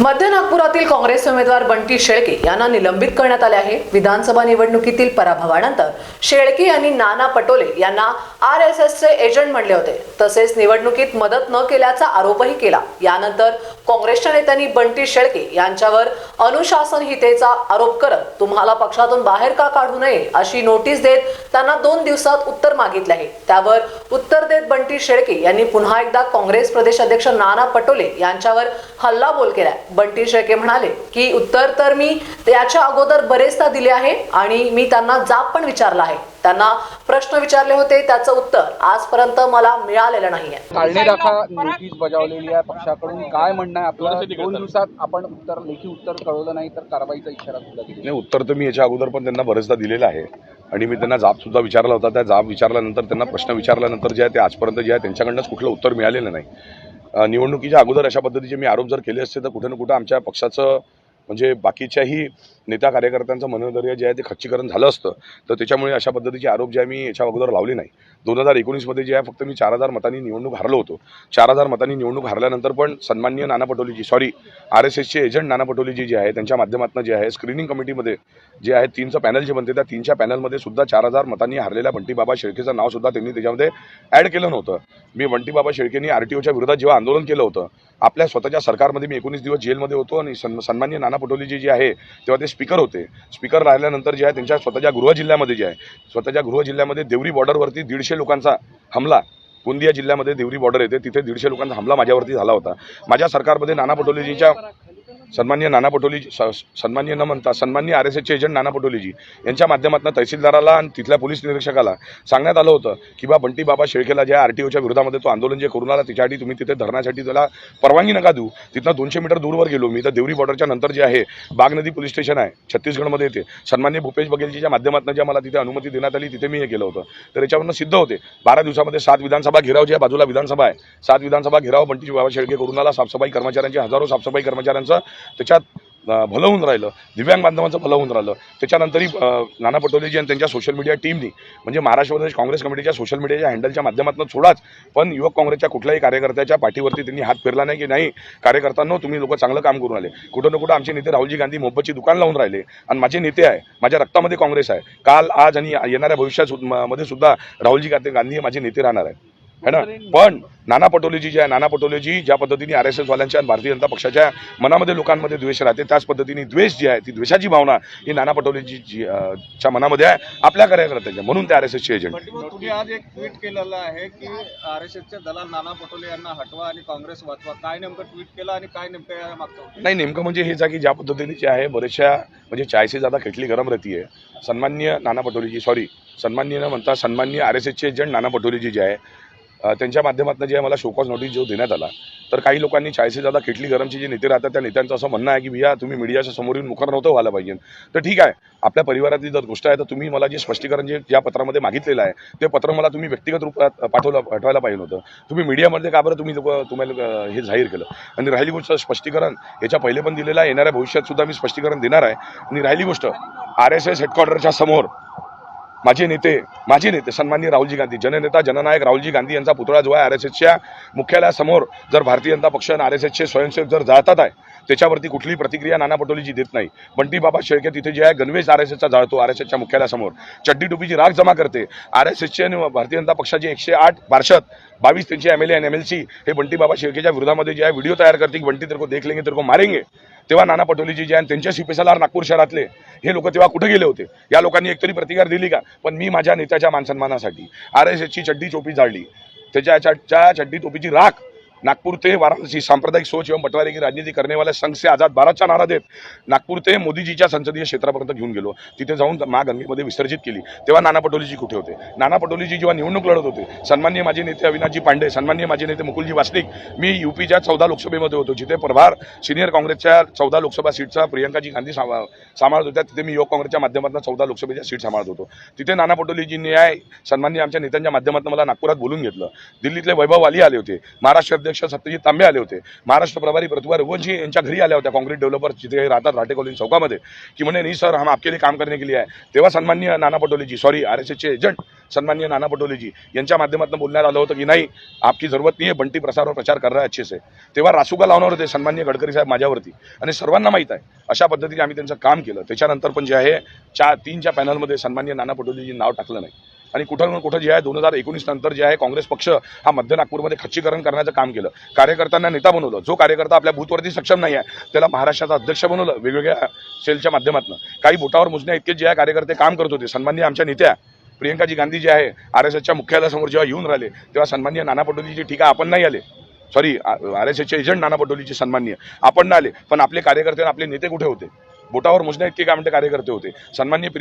मध्य नागपुरातील काँग्रेस उमेदवार बंटी शेळके यांना निलंबित करण्यात आले आहे. विधानसभा निवडणुकीतील पराभवानंतर शेळके यांनी नाना पटोले यांना आर एस एसचे एजंट म्हणले होते. तसेच निवडणुकीत मदत न केल्याचा आरोपही केला. यानंतर काँग्रेसच्या नेत्यांनी बंटी शेळके यांच्यावर अनुशासनहितेचा आरोप करत तुम्हाला पक्षातून बाहेर का काढू नये? अशी नोटीस देत त्यांना दोन दिवसात उत्तर मागितले आहे. त्यावर उत्तर देत बंटी शेळके यांनी पुन्हा एकदा काँग्रेस प्रदेश अध्यक्ष नाना पटोले यांच्यावर हल्लाबोल केलाय. बंटी शेळके म्हणाले की उत्तर तर मी याच्या अगोदर बरेचदा दिले आहे आणि मी त्यांना जाब पण विचारला आहे. त्यांना प्रश्न विचारले होते त्याचं उत्तर आजपर्यंत मला मिळालेलं नाहीये. काढणे दाखा नोटीस बजावलेली आहे पक्षाकडून. काय म्हणणं आहे आपलं? दोन दिवसात आपण उत्तर लेखी उत्तर कळवलं नाही तर कारवाईचा इशारा सुद्धा नाही उत्तर तर मी याच्या अगोदर पण त्यांना बरेचदा दिलेलं आहे. आणि मी त्यांना जाब सुद्धा विचारला होता. त्या जाब विचारल्यानंतर त्यांना प्रश्न विचारल्यानंतर जे आहे ते आजपर्यंत जे आहे त्यांच्याकडनंच कुठलं उत्तर मिळालेलं नाही. निवडणुकीच्या अगोदर अशा पद्धतीचे मी आरोप जर केले असते तर कुठे ना कुठं आमच्या पक्षाचं म्हणजे बाकीच्याही नेता कार्यकर्त्यांचं मनोधैर्य जे आहे ते खच्चीकरण झालं असतं तर त्याच्यामुळे अशा पद्धतीचे आरोप जे आहे मी याच्या अगोदर लावले नाही. दोन हजार एकोणीसमध्ये जे आहे फक्त मी चार हजार मतांनी निवडणूक हारलो होतो. चार हजार मतांनी निवडणूक हारल्यानंतर पण सन्माननीय Nana Patole ji sorry R S एसचे एजंट नाना पटोलीजी जे आहे त्यांच्या माध्यमातून जे आहे स्क्रीनिंग कमिटीमध्ये जे आहे तीनचं पॅनल जे बनते त्या तीनच्या पॅनलमध्ये सुद्धा चार हजार मतांनी हारलेल्या बंटीबाबा शेळकेचं नाव सुद्धा त्यांनी त्याच्यामध्ये ॲड केलं नव्हतं. मी बंटीबाबा शेळकेंनी आर टी ओच्या विरोधात जेव्हा आंदोलन केलं होतं आपल्या स्वतःच्या सरकारमध्ये मी एकोणीस दिवस जेलमध्ये होतो आणि सन सन्मान्य नाना पटोलेजी जे आहे तेव्हा ते स्पीकर होते. स्पीकर राहिल्यानंतर जे आहे त्यांच्या स्वतःच्या गृह जिल्ह्यामध्ये जे आहे स्वतःच्या गृह जिल्ह्यामध्ये देवरी बॉर्डरवरती दीडशे लोकांचा हमला. गोंदिया जिल्ह्यामध्ये देवरी बॉर्डर येते तिथे दीडशे लोकांचा हमला माझ्यावरती झाला होता. माझ्या सरकारमध्ये नाना पटोलेजीच्या सन्मान्य नाना पटोलेजी स- सन्मान्य न म्हणता सन्मान्य आर एस एसचे एजंट नाना पटोलेजी यांच्या माध्यमातून तहसीलदाराला आणि तिथल्या पोलीस निरीक्षकाला सांगण्यात आलं होतं की बा बंटी बाबा शेळकेला ज्या आर टी ओच्या विरोधामध्ये तो आंदोलन जे करून आला त्याच्यासाठी तुम्ही तिथे धरण्यासाठी त्याला परवानगी नका देऊ. तिथं दोनशे मीटर दूरवर गेलो मी. तर देवरी बॉर्डरच्या नंतर जे आहे बाग नदी पोलीस स्टेशन आहे छत्तीसगडमध्ये येते. सन्मान्य भूपेश बघेलजीच्या माध्यमातून ज्या मला तिथे अनुमती देण्यात आली तिथे मी हे केलं होतं. तर याच्यावरनं सिद्ध होते. बारा दिवसामध्ये सात विधानसभा घेराव जे आहे, बाजूला विधानसभा आहे सात विधानसभा घेराव बंटी बाबा शेळके करून आला. साफसफाई कर्मचाऱ्यांचे हजारो साफसफाई कर्मचाऱ्यांचं त्याच्यात भलं होऊन राहिलं. दिव्यांग बांधवांचं भलं होऊन राहिलं. त्याच्यानंतरही नाना पटोलेजी आणि त्यांच्या सोशल मीडिया टीमनी म्हणजे महाराष्ट्र प्रदेश काँग्रेस कमिटीच्या सोशल मीडियाच्या हँडलच्या माध्यमातून सोडाच. पण युवक काँग्रेसच्या कुठल्याही कार्यकर्त्याच्या पाठीवरती त्यांनी हात फिरला नाही की नाही कार्यकर्त्यांनो तुम्ही लोक चांगलं काम करून आले. कुठं ना कुठं आमचे नेते राहुलजी गांधी मोहब्बतची दुकान लावून राहिले. आणि माझे नेते आहे माझ्या रक्तामध्ये काँग्रेस आहे. काल आज आणि येणाऱ्या भविष्यात म- मध्ये सुद्धा राहुलजी गांधी गांधी हे माझे नेते राहणार आहेत. है ना? पण नाना पटोलेजी जे आहे नाना पटोलेजी ज्या पद्धतीने आर एस एसवाल्यांच्या आणि भारतीय जनता पक्षाच्या मनामध्ये लोकांमध्ये द्वेष राहते त्याच पद्धतीने द्वेष जी आहे ती द्वेषाची भावना ही नाना पटोलेजी च्या मनामध्ये आहे आपल्या कार्यकर्त्याच्या म्हणून ते आर एस एसचे एजंट तुम्ही आज एक ट्विट केलेलं आहे की आर एस एसचे दलाल नाना पटोले यांना हटवा आणि काँग्रेस वाचवा. काय नेमकं ट्विट केलं आणि काय नेमकं या मागचं नाही नेमकं म्हणजे हेच आहे की ज्या पद्धतीने जे आहे बरेचशा म्हणजे चायसे जादा खेटली गरम रहती आहे. सन्मान्य नाना पटोलेजी सॉरी सन्मान्य न म्हणता सन्मान्य आर एस एसचे एजंट नाना पटोलेजी जे आहे त्यांच्या माध्यमातून जे आहे मला शोकॉज नोटीस जो देण्यात आला तर काही लोकांनी चाळीस जादा खेटली गरमचे जे नेते राहतात त्या नेत्यांचं असं म्हणणं आहे की भैया तुम्ही मीडियाच्या समोर येऊन मुखर नव्हतं व्हायला पाहिजे. तर ठीक आहे आपल्या परिवारातली जर गोष्ट आहे तर तुम्ही मला जे स्पष्टीकरण जे ज्या पत्रामध्ये मागितलेलं आहे ते पत्र मला तुम्ही व्यक्तिगत रूपात पाठवलं पाठवायला पाहिजे होतं. तुम्ही मीडियामध्ये का बरं तुम्ही तुम्हाला हे जाहीर केलं? आणि राहिली गोष्ट स्पष्टीकरण याच्या पहिले पण दिलेलं आहे येणाऱ्या भविष्यात सुद्धा मी स्पष्टीकरण देणार आहे. आणि राहिली गोष्ट आर एस एस हेडक्वार्टरच्या समोर माझे नेते माझे नेते सन्माननीय राहुलजी गांधी जननेता जननायक राहुलजी गांधी यांचा पुतळा जो आहे आर एस एसच्या मुख्यालयासमोर जर भारतीय जनता पक्ष आणि आर एस एसचे स्वयंसेवक जर जातात आहे त्याच्यावरती कुठलीही प्रतिक्रिया नाना पटोलीजी देत नाही. बंटी बाबा शेळके तिथे जे आहे गणवेश आर एस एसचा जाळतो आर एस एसच्या मुख्यालयासमोर चड्डी टोपीची राख जमा करते. आर एस एसचे आणि भारतीय जनता पक्षाचे एकशे आठ पार्षद बावीस त्यांचे एम एल ए आणि एम एल सी हे बंटी बाबा शेळकेच्या विरोधामध्ये जे आहे व्हिडिओ तयार करते की बंटी तेरको देख लेंगे तेरको मारेंगे. तेव्हा नाना पटोलीजी जे आहे त्यांच्या शिपेसलार नागपूर शहरातले हे लोक तेव्हा कुठे गेले होते? या लोकांनी एकतरी प्रतिकार दिली का? पण मी माझ्या नेत्याच्या मानसन्मानासाठी आर एस एसची चड्डी चोपी जाळली. त्याच्या चड्डी टोपीची राख नागपूर ते वाराणसी सांप्रदायिक सोच एवं बंटवारे की राजनीति करने वाले संघ से आझाद भारतचा नारा देत नागपूर ते मोदीजीच्या संसदीय क्षेत्रापर्यंत घेऊन गेलो. तिथे जाऊन मा गंगेमध्ये विसर्जित केली. तेव्हा नाना पटोलेजी कुठे होते? नाना पटोलेजी जेव्हा निवडणूक लढत होते सन्मान्य माझे नेते अविनाशजी पांडे सन्मान्य माझे नेते मुकुलजी वासनिक मी युपीच्या चौदा लोकसभेमध्ये होतो. जिथे प्रभार सिनियर काँग्रेसच्या चौदा लोकसभा सीटचा प्रियंकाजी गांधी सामा- सांभाळत होत्या. तिथे मी युवक काँग्रेसच्या माध्यमातून चौदा लोकसभेच्या सीट सांभाळत होतो. तिथे नाना पटोलेजींनी आहे सन्मान्य आमच्या नेत्यांच्या माध्यमातून मला नागपुरात बोलून घेतलं. दिल्लीतले वैभव वाली आले होते. महाराष्ट्र अध्यक्ष सत्यजित तांबे आले होते. महाराष्ट्र प्रभारी प्रतिभा रघुवंशी यांच्या घरी आल्या होत्या. काँक्रीट डेव्हलपर जिथे राहतात राटे कॉलनी चौकामध्ये. की म्हणे नाही सर हम आपके लिए काम करने के लिए आहे. तेव्हा सन्माननीय Nana Patole ji sorry R S एसचे एजंट सन्माननीय नाना पटोलेजी यांच्या माध्यमातून बोलण्यात आलं होतं की नाही आपकी जरूरत नाही आहे बंटी प्रसारवर प्रचार कर रहा अच्छे से. तेव्हा रासुका लावणार होते सन्मान्य गडकरी साहेब माझ्यावरती. आणि सर्वांना माहीत आहे अशा पद्धतीने आम्ही त्यांचं काम केलं. त्याच्यानंतर पण जे आहे चार तीनच्या पॅनलमध्ये सन्मान्य नाना पटोलेजी नाव टाकलं नाही. आणि कुठं ना कुठं जे आहे दोन हजार एकोणीस नंतर जे आहे काँग्रेस पक्ष हा मध्य नागपूरमध्ये खच्चीकरण करण्याचं काम केलं. कार्यकर्त्यांना नेता बनवलं. जो कार्यकर्ता आपल्या बूथवरती सक्षम नाही आहे त्याला महाराष्ट्राचा अध्यक्ष बनवलं वेगवेगळ्या सेलच्या माध्यमातून. काही बोटावर मोजण्या इतके जे आहे कार्यकर्ते काम करत होते. सन्माननीय आमच्या नेत्या प्रियंकाजी गांधी जे आहे आर एस एसच्या मुख्यालयासमोर जेव्हा येऊन राहिले तेव्हा सन्माननीय नाना पटोलेची टीका आपण नाही आले. सॉरी आर एस एसचे एजंट नाना पटोलीचे सन्माननीय. आपण नाही आले. पण आपले कार्यकर्ते आणि आपले नेते कुठे होते? बोटावर मोजण्या इतके काय म्हणते कार्यकर्ते होते? सन्माननीय